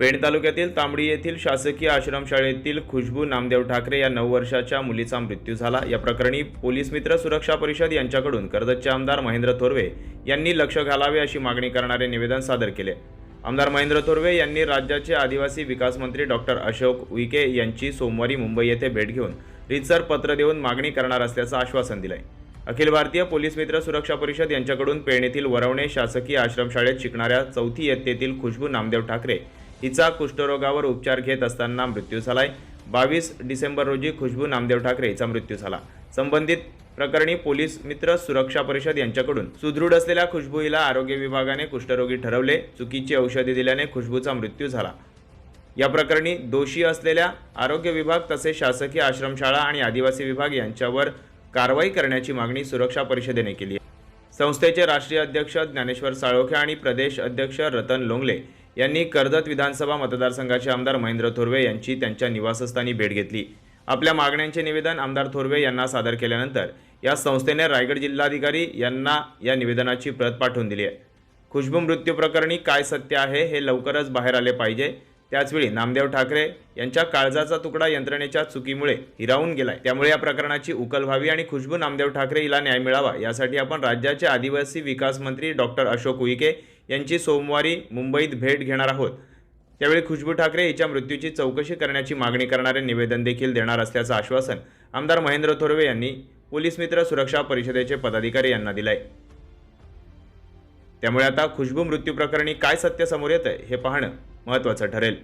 पेण तालुक्यातील तांबडी येथील शासकीय आश्रमशाळेतील खुशबू नामदेव ठाकरे या नऊ वर्षाच्या मुलीचा मृत्यू झाला. या प्रकरणी पोलीस मित्र सुरक्षा परिषद यांच्याकडून कर्जतचे आमदार महेंद्र थोरवे यांनी लक्ष घालावे अशी मागणी करणारे निवेदन सादर केले. आमदार महेंद्र थोरवे यांनी राज्याचे आदिवासी विकास मंत्री डॉक्टर अशोक उईके यांची सोमवारी मुंबई येथे भेट घेऊन रितसर पत्र देऊन मागणी करणार असल्याचं आश्वासन दिलंय. अखिल भारतीय पोलीस मित्र सुरक्षा परिषद यांच्याकडून पेण येथील वरवणे शासकीय आश्रमशाळेत शिकणाऱ्या चौथी इयत्तेतील खुशबू नामदेव ठाकरे हिचा कुष्ठरोगावर उपचार घेत असताना मृत्यू झालाय. बावीस डिसेंबर रोजी खुशबू नामदेव ठाकरे हिचा मृत्यू झाला. संबंधित प्रकरणी पोलीस मित्र सुरक्षा परिषद यांच्याकडून सुदृढ असलेल्या खुशबू हिला आरोग्य विभागाने कुष्ठरोगी ठरवले. चुकीची औषधे दिल्याने खुशबूचा मृत्यू झाला. या प्रकरणी दोषी असलेल्या आरोग्य विभाग तसेच शासकीय आश्रमशाळा आणि आदिवासी विभाग यांच्यावर कारवाई करण्याची मागणी सुरक्षा परिषदेने केली आहे. संस्थेचे राष्ट्रीय अध्यक्ष ज्ञानेश्वर साळोखे आणि प्रदेश अध्यक्ष रतन लोंगले यांनी कर्जत विधानसभा मतदारसंघाचे आमदार महेंद्र थोरवे यांची त्यांच्या निवासस्थानी भेट घेतली. आपल्या मागण्यांचे निवेदन आमदार थोरवे यांना सादर केल्यानंतर या संस्थेने रायगड जिल्हाधिकारी यांना या निवेदनाची प्रत पाठवून दिली आहे. खुशबू मृत्यू प्रकरणी काय सत्य आहे हे लवकरच बाहेर आले पाहिजे. त्याचवेळी नामदेव ठाकरे यांच्या काळजाचा तुकडा यंत्रणेच्या चुकीमुळे हिरावून गेलाय. त्यामुळे या प्रकरणाची उकल व्हावी आणि खुशबू नामदेव ठाकरे हिला न्याय मिळावा यासाठी आपण राज्याचे आदिवासी विकास मंत्री डॉक्टर अशोक उईके यांची सोमवारी मुंबईत भेट घेणार आहोत. त्यावेळी खुशबू ठाकरे हिच्या मृत्यूची चौकशी करण्याची मागणी करणारे निवेदन देखील देणार असल्याचं आश्वासन आमदार महेंद्र थोरवे यांनी पोलीस मित्र सुरक्षा परिषदेचे पदाधिकारी यांना दिलंय. त्यामुळे आता खुशबू मृत्यू प्रकरणी काय सत्य समोर येतं आहे हे पाहणं महत्वाचं ठरेल.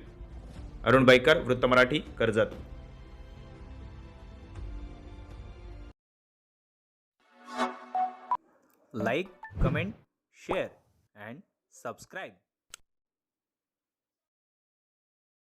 अरुण बाईकर वृत्त Marathi Karjat. Like comment share and subscribe